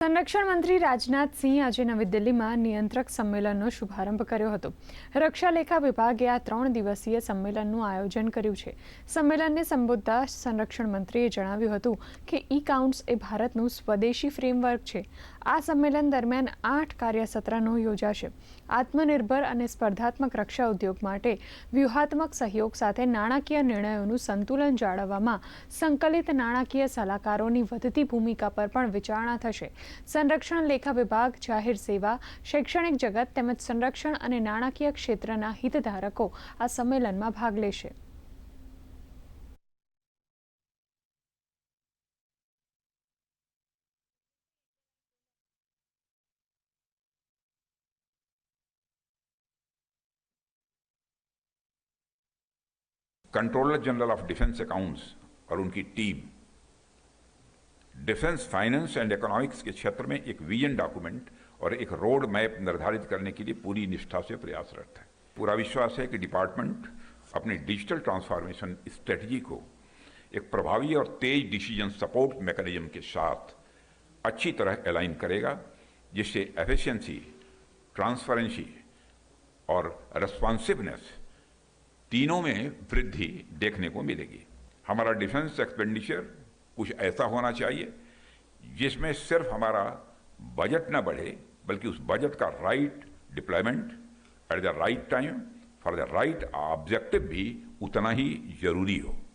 સંરક્ષણ મંત્રી રાજનાથસિંહ આજે નવી દિલ્હીમાં નિયંત્રક સંમેલનનો શુભારંભ કર્યો હતો રક્ષા લેખા વિભાગે આ ત્રણ દિવસીય સંમેલનનું આયોજન કર્યું છે સંમેલનને સંબોધતા સંરક્ષણ મંત્રીએ જણાવ્યું હતું કે ઈ કાઉન્ટ્સ એ ભારતનું સ્વદેશી ફ્રેમવર્ક છે આ સંમેલન દરમિયાન આઠ કાર્યસત્રનો યોજાશે આત્મનિર્ભર અને સ્પર્ધાત્મક રક્ષા ઉદ્યોગ માટે વ્યૂહાત્મક સહયોગ સાથે નાણાકીય નિર્ણયોનું સંતુલન જાળવવામાં સંકલિત નાણાકીય સલાહકારોની વધતી ભૂમિકા પર પણ વિચારણા થશે સંરક્ષણ લેખા વિભાગ જાહેર સેવા શૈક્ષણિક જગત તેમજ સંરક્ષણ અને નાણાકીય ક્ષેત્રના હિતધારકો આ સંમેલનમાં ભાગ લેશે controller general of defence accounts और उनकी team defence finance and economics के क्षेत्र में एक विजन डॉक्यूमेंट और एक रोड मैप निर्धारित करने के लिए पूरी निष्ठा से प्रयासरत है पूरा विश्वास है कि डिपार्टमेंट अपनी डिजिटल ट्रांसफॉर्मेशन स्ट्रेटजी को एक प्रभावी और तेज डिसीजन सपोर्ट मैकेनिज्म के साथ अच्छी तरह अलाइन करेगा जिससे एफिशिएंसी, ट्रांसपेरेंसी और रेस्पॉन्सिवनेस तीनों में वृद्धि देखने को मिलेगी हमारा डिफेंस एक्सपेंडिचर कुछ ऐसा होना चाहिए जिसमें सिर्फ हमारा बजट न बढ़े बल्कि उस बजट का right deployment at the right time for the right objective भी उतना ही जरूरी हो